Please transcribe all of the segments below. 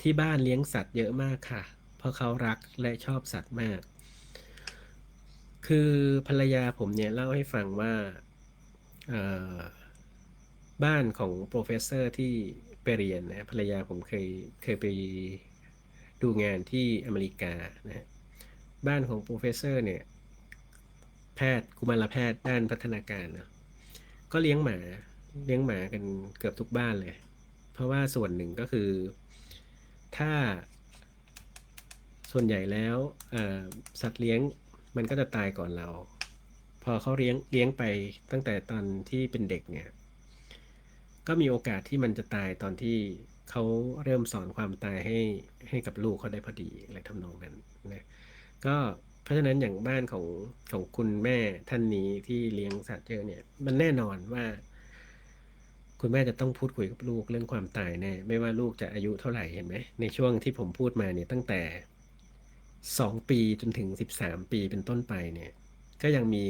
ที่บ้านเลี้ยงสัตว์เยอะมากค่ะ เพราะเขารักและชอบสัตว์มาก คือภรรยาผมเนี่ยเล่าให้ฟังว่าบ้านของโปรเฟสเซอร์ที่ไปเรียนนะภรรยาผมเคยเคยไปดูงานที่อเมริกานะฮะบ้านของโปรเฟสเซอร์เนี่ยแพทย์กุมารแพทย์ด้านพัฒนาการเนะก็เลี้ยงหมาเลี้ยงหมากันเกือบทุกบ้านเลย เพราะว่าส่วนหนึ่งก็คือ ถ้า ส่วนใหญ่แล้วสัตว์เลี้ยงมันก็จะตายก่อนเรา พอเขาเลี้ยงเลี้ยงไปตั้งแต่ตอนที่เป็นเด็กเนี่ยก็มีโอกาสที่มันจะตายตอนที่เขาเริ่มสอนความตายให้ให้กับลูกเขาได้พอดีอะไรทำนองนั้นนะก็เพราะฉะนั้นอย่างบ้านของของคุณแม่ท่านนี้ที่เลี้ยงสัตว์เยอะเนี่ยมันแน่นอนว่า คุณแม่จะต้องพูดคุยกับลูกเรื่องความตายแน่ไม่ว่าลูกจะอายุเท่าไหร่เห็นไหมในช่วงที่ผมพูดมาเนี่ยตั้งแต่สองปีจนถึงสิบสามปีเป็นต้นไปเนี่ย ก็ยังมี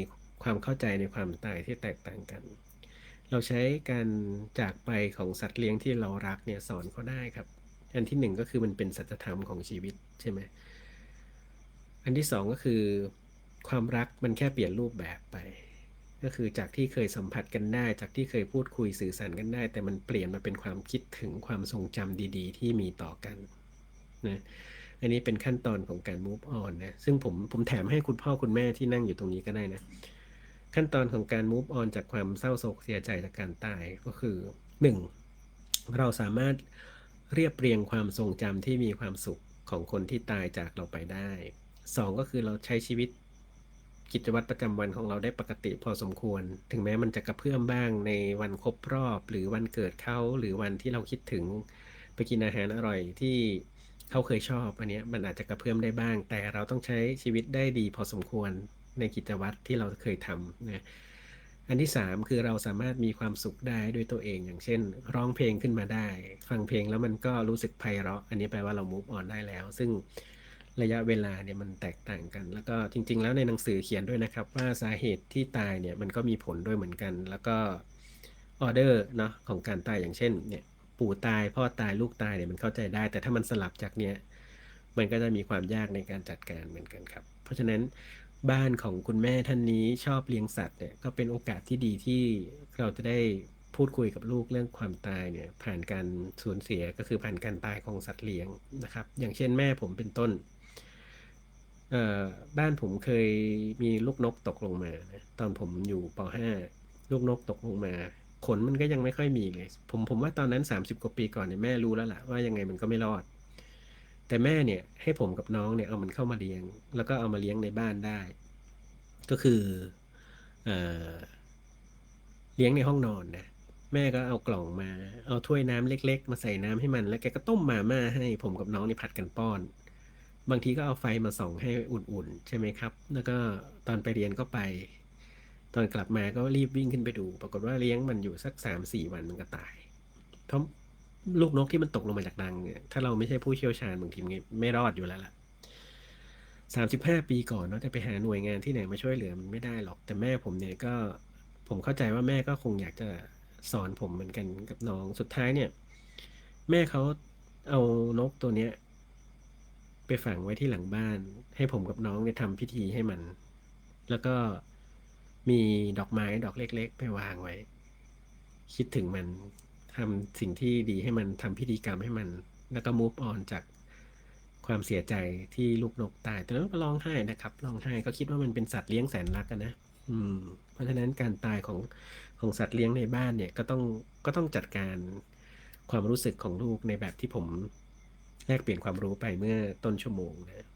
ความเข้าใจในความตายที่แตกต่างกัน เราใช้การจากไปของสัตว์เลี้ยงที่เรารักเนี่ยสอนเขาได้ครับ อันที่หนึ่งก็คือมันเป็นสัจธรรมของชีวิตใช่ไหมอันที่สองก็คือ ความรักมันแค่เปลี่ยนรูปแบบไป ก็คือจากที่เคยสัมผัสกันได้ จากที่เคยพูดคุยสื่อสารกันได้ แต่มันเปลี่ยนมาเป็นความคิดถึงความทรงจำดีๆ ที่มีต่อกันนะอันนี้เป็นขั้นตอนของการ move on นะ ซึ่งผมผมแถมให้คุณพ่อคุณแม่ที่นั่งอยู่ตรงนี้ก็ได้นะ ขั้นตอนของการ move on จากความเศร้าโศกเสียใจจากการตายก็คือ 1. เราสามารถเรียบเรียงความทรงจำที่มีความสุขของคนที่ตายจากเราไปได้ 2. ก็คือเราใช้ชีวิต กิจวัตรประจำวันของเราได้ปกติพอสมควร ถึงแม้มันจะกระเพื่อมบ้างในวันครบรอบ หรือวันเกิดเขาหรือวันที่เราคิดถึงไปกินอาหารอร่อยที่เขาเคยชอบอันนี้มันอาจจะกระเพื่อมได้บ้าง แต่เราต้องใช้ชีวิตได้ดีพอสมควรในกิจวัตรที่เราเคยทำนะอันที่ 3 คือเราสามารถมีความสุขได้ด้วยตัวเอง อย่างเช่น ร้องเพลงขึ้นมาได้ ฟังเพลงแล้วมันก็รู้สึกไพเราะ อันนี้แปลว่าเรา move on ได้แล้ว ซึ่ง ระยะเวลาเนี่ยมันแตกต่างกัน แล้วก็จริง ๆ แล้วในหนังสือเขียนด้วยนะครับ ว่าสาเหตุที่ตายเนี่ยมันก็มีผลด้วยเหมือนกัน แล้วก็ออเดอร์เนาะของการตายอย่างเช่นเนี่ยปู่ตายพ่อตายลูกตายเนี่ยมันเข้าใจได้ แต่ถ้ามันสลับจากเนี้ยมันก็จะมีความยากในการจัดการเหมือนกันครับ เพราะฉะนั้นบ้านของคุณแม่ท่านนี้ชอบเลี้ยงสัตว์เนี่ยก็เป็นโอกาสที่ดีที่เราจะได้พูดคุยกับลูกเรื่องความตายเนี่ยผ่านการสูญเสียก็คือผ่านการตายของสัตว์เลี้ยงนะครับ อย่างเช่นแม่ผมเป็นต้น เอ่อบ้านผมเคยมีลูกนกตกลงมานะตอนผมอยู่ป .5 ลูกนกตกลงมา ขนมันก็ยังไม่ค่อยมีเลย ผมผมว่าตอนนั้น 30 กว่าปีก่อนเนี่ยแม่รู้แล้วล่ะว่ายังไงมันก็ไม่รอด แต่แม่เนี่ยให้ผมกับน้องเนี่ยเอามันเข้ามาเลี้ยง แล้วก็เอามาเลี้ยงในบ้านได้ ก็คือเออเลี้ยงในห้องนอนนะแม่ก็เอากล่องมา เอาถ้วยน้ำเล็ก ๆ มาใส่น้ำให้มัน แล้วแกก็ต้มมาม่าให้ผมกับน้องนี่ผัดกันป้อน บางทีก็เอาไฟมาส่องให้อุ่นๆ ใช่ไหมครับ แล้วก็ตอนไปเรียนก็ไป ตอนกลับมาก็รีบวิ่งขึ้นไปดู ปรากฏว่าเลี้ยงมันอยู่สักสามสี่วันมันก็ตาย เพราะลูกนกที่มันตกลงมาจากดังเนี่ย ถ้าเราไม่ใช่ผู้เชี่ยวชาญบางทีไม่รอดอยู่แล้วล่ะสามสิบห้าปีก่อนเนาะจะไปหาหน่วยงานที่ไหนมาช่วยเหลือมันไม่ได้หรอก แต่แม่ผมเนี่ยก็ผมเข้าใจว่าแม่ก็คงอยากจะสอนผมเหมือนกันกับน้อง สุดท้ายเนี่ย แม่เขาเอานกตัวเนี้ย ไปฝังไว้ที่หลังบ้าน ให้ผมกับน้องเนี่ยทำพิธีให้มัน แล้วก็มีดอกไม้ดอกเล็ก ๆ ไปวางไว้ คิดถึงมันทำสิ่งที่ดีให้มันทำพิธีกรรมให้มัน แล้วก็ move on จากความเสียใจที่ลูกนกตายแต่แล้วก็ร้องไห้นะครับร้องไห้ก็คิดว่ามันเป็นสัตว์เลี้ยงแสนรักนะอืม เพราะฉะนั้นการตายของของสัตว์เลี้ยงในบ้านเนี่ยก็ต้องก็ต้องจัดการความรู้สึกของลูกในแบบที่ผม แลกเปลี่ยนความรู้ไปเมื่อต้นชั่วโมงนะ